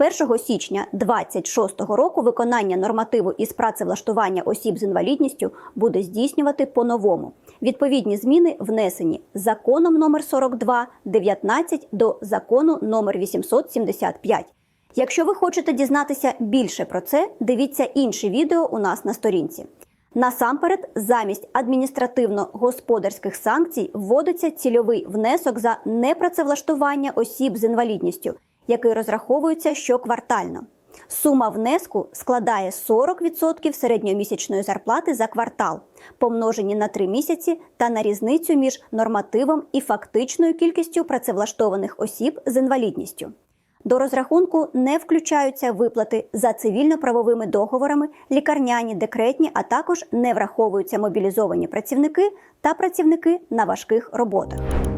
1 січня 2026 року виконання нормативу із працевлаштування осіб з інвалідністю буде здійснювати по-новому. Відповідні зміни внесені законом номер 42 19 до закону номер 875. Якщо ви хочете дізнатися більше про це, дивіться інші відео у нас на сторінці. Насамперед, замість адміністративно-господарських санкцій вводиться цільовий внесок за непрацевлаштування осіб з інвалідністю, який розраховується щоквартально. Сума внеску складає 40% середньомісячної зарплати за квартал, помножені на 3 місяці та на різницю між нормативом і фактичною кількістю працевлаштованих осіб з інвалідністю. До розрахунку не включаються виплати за цивільно-правовими договорами, лікарняні, декретні, а також не враховуються мобілізовані працівники та працівники на важких роботах.